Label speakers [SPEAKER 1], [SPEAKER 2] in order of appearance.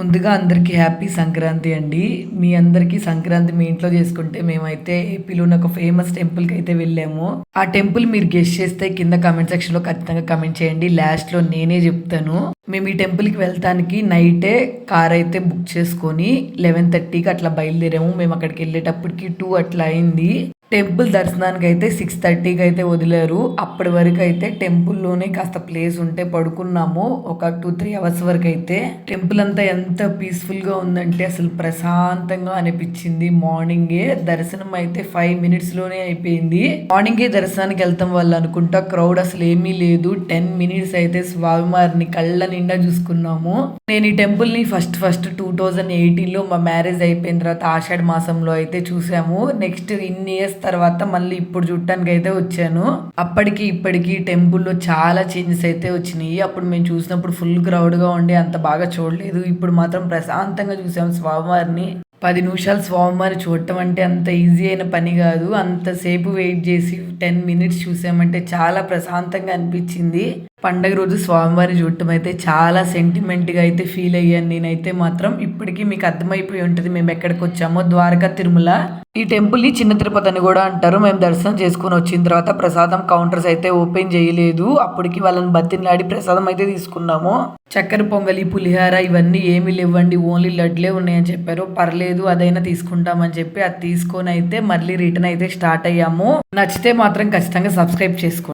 [SPEAKER 1] ముందుగా అందరికీ హ్యాపీ సంక్రాంతి అండి. మీ అందరికీ సంక్రాంతి మీ ఇంట్లో చేసుకుంటే మేమైతే ఏపీలో ఉన్న ఒక ఫేమస్ టెంపుల్కి అయితే వెళ్ళాము. ఆ టెంపుల్ మీరు గెస్ట్ చేస్తే కింద కామెంట్ సెక్షన్లో ఖచ్చితంగా కమెంట్ చేయండి. లాస్ట్లో నేనే చెప్తాను. మేము ఈ టెంపుల్కి వెళ్తానికి నైటే కార్ అయితే బుక్ చేసుకొని లెవెన్ థర్టీకి అట్లా బయలుదేరాము. మేము అక్కడికి వెళ్ళేటప్పటికి టూ అట్లా అయింది. టెంపుల్ దర్శనానికి అయితే సిక్స్ థర్టీకి అయితే వదిలేరు. అప్పటి వరకు అయితే టెంపుల్లోనే కాస్త ప్లేస్ ఉంటే పడుకున్నాము. ఒక టూ త్రీ అవర్స్ వరకు అయితే టెంపుల్ అంతా ఎంత పీస్ఫుల్గా ఉందంటే అసలు ప్రశాంతంగా అనిపించింది. మార్నింగే దర్శనం అయితే ఫైవ్ మినిట్స్లోనే అయిపోయింది. మార్నింగే దర్శనానికి వెళ్తాం వాళ్ళు అనుకుంటా క్రౌడ్ అసలు ఏమీ లేదు. టెన్ మినిట్స్ అయితే స్వామివారిని కళ్ళ నిండా చూసుకున్నాము. నేను ఈ టెంపుల్ని ఫస్ట్ ఫస్ట్ టూ థౌజండ్ ఎయిటీన్లో మా మ్యారేజ్ అయిపోయిన తర్వాత ఆషాఢ మాసంలో అయితే చూసాము. నెక్స్ట్ ఇన్ని ఇయర్స్ తర్వాత మళ్ళీ ఇప్పుడు చూడటానికి అయితే వచ్చాను. అప్పటికి ఇప్పటికి టెంపుల్లో చాలా చేంజెస్ అయితే వచ్చినాయి. అప్పుడు మేము చూసినప్పుడు ఫుల్ క్రౌడ్గా ఉండి అంత బాగా చూడలేదు. ఇప్పుడు మాత్రం ప్రశాంతంగా చూసాము స్వామివారిని. పది నిమిషాలు స్వామివారి చూడటం అంటే అంత ఈజీ అయిన పని కాదు. అంతసేపు వెయిట్ చేసి టెన్ మినిట్స్ చూసామంటే చాలా ప్రశాంతంగా అనిపించింది. పండగ రోజు స్వామివారి చూడటం అయితే చాలా సెంటిమెంట్గా అయితే ఫీల్ అయ్యాను నేనైతే మాత్రం. ఇప్పటికీ మీకు అర్థమైపోయి ఉంటుంది మేము ఎక్కడికి వచ్చామో ద్వారకా తిరుమల. ఈ టెంపుల్ని చిన్న తిరుపతి అని కూడా అంటారు. మేము దర్శనం చేసుకుని వచ్చిన తర్వాత ప్రసాదం కౌంటర్స్ అయితే ఓపెన్ చేయలేదు. అప్పటికి వాళ్ళని బతిలాడి ప్రసాదం అయితే తీసుకున్నాము. చక్కెర పొంగలి పులిహార ఇవన్నీ ఏమీ లేవండి. ఓన్లీ లడ్లే ఉన్నాయని చెప్పారు. పర్లేదు అదైనా తీసుకుంటామని చెప్పి అది తీసుకొని అయితే మళ్ళీ రిటర్న్ అయితే స్టార్ట్ అయ్యాము. నచ్చితే మాత్రం ఖచ్చితంగా సబ్స్క్రైబ్ చేసుకోండి.